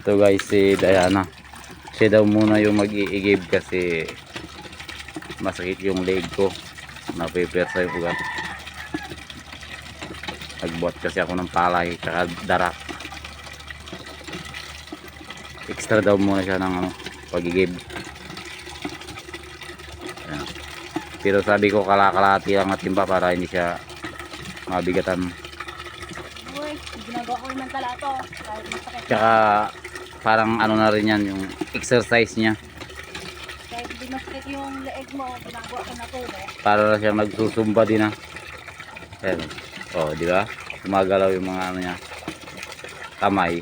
Ito guys si Diana. Siya daw muna yung mag-iigib kasi masakit yung leg ko. Napipersa yung ugat. Nagbuhat kasi ako ng palay tsaka darak. Extra daw muna siya ng ano, pag-igib. Ayan. Pero sabi ko kalakalati lang at timba para hindi siya mabigatan. Uy, ginagawa ko naman tala to. Tsaka parang ano na rin yan yung exercise niya. Kahit hindi masakit yung leeg mo, ginagawa ko na to. Eh. Para na siyang nagsusumba din ha. Ayan. Oh, di ba? Gumagalaw yung mga ano niya. Kamay.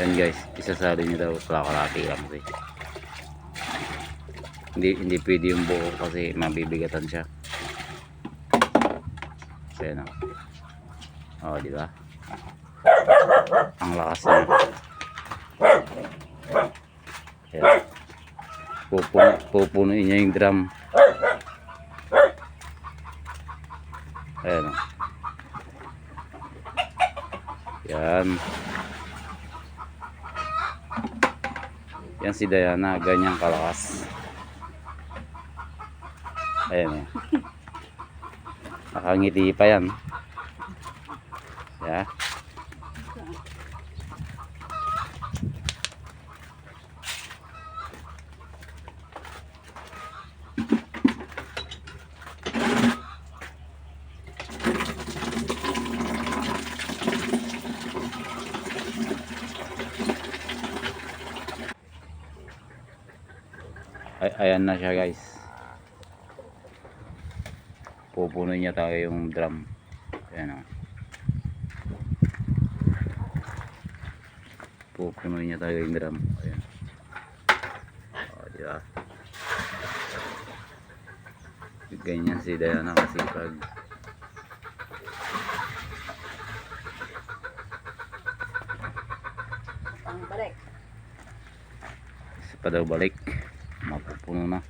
Yan guys, isasali niyo daw sa kalaki lang kasi. Hindi hindi pwede yung buo kasi mabibigatan siya. Ayan o. Oh, di ba? Ang lakas niya. Ayan. Pupuno, pupunuin niya yung drum. Ayan o. Yan. Yan si Diana, ganyang kalakas. Ayan o. Nakangiti pa yan. Yeah. Ay, ayan na siya guys. Pupuno niya tayo yung drum. Ayan o. Pupuno niya tayo yung drum. Ayan. O, di ba? Ganyan si Diana kasi pag balik. pa daw balik, 那不不能拿